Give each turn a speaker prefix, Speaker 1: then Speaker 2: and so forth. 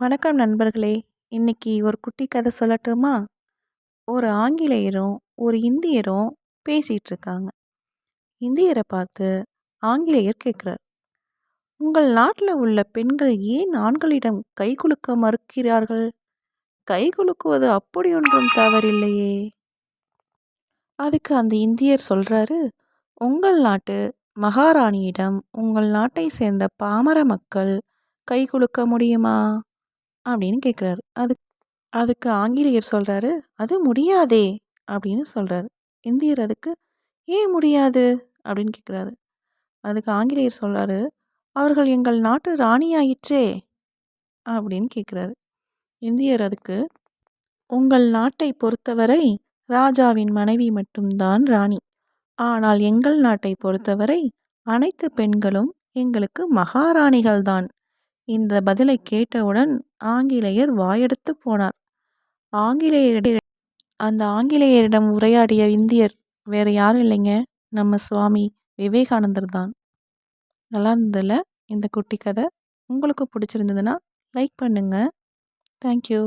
Speaker 1: வணக்கம் நண்பர்களே. இன்னைக்கு ஒரு குட்டி கதை சொல்லட்டுமா? ஒரு ஆங்கிலேயரும் ஒரு இந்தியரும் பேசிகிட்டு இருக்காங்க இந்தியரை பார்த்து ஆங்கிலேயர் கேட்குறார் உங்கள் நாட்டில் உள்ள பெண்கள் ஏன் ஆண்களிடம் கை குலுக்க மறுக்கிறார்கள்? கை குலுக்குவது அப்படி ஒன்றும் தவறில்லையே. அதுக்கு அந்த இந்தியர் சொல்கிறாரு உங்கள் நாட்டு மகாராணியிடம் உங்கள் நாட்டை சேர்ந்த பாமர மக்கள் கை குலுக்க முடியுமா? அப்படின்னு கேட்குறாரு அது அதுக்கு ஆங்கிலேயர் சொல்கிறாரு அது முடியாதே அப்படின்னு சொல்கிறாரு இந்தியர் அதுக்கு ஏன் முடியாது? அப்படின்னு கேட்குறாரு அதுக்கு ஆங்கிலேயர் சொல்கிறாரு அவர்கள் எங்கள் நாட்டு ராணியாயிற்றே அப்படின்னு கேட்குறாரு இந்தியர் அதுக்கு உங்கள் நாட்டை பொறுத்தவரை ராஜாவின் மனைவி மட்டும்தான் ராணி. ஆனால் எங்கள் நாட்டை பொறுத்தவரை அனைத்து பெண்களும் எங்களுக்கு மகாராணிகள்தான். இந்த பதிலை கேட்டவுடன் ஆங்கிலேயர் வாயெடுத்து போனார். ஆங்கிலேயரிட அந்த ஆங்கிலேயரிடம் உரையாடிய இந்தியர் வேறு யாரும் இல்லைங்க. நம்ம சுவாமி விவேகானந்தர் தான். நல்லா இருந்ததில்ல இந்த குட்டி கதை. உங்களுக்கு பிடிச்சிருந்ததுன்னா லைக் பண்ணுங்கள் தேங்க்யூ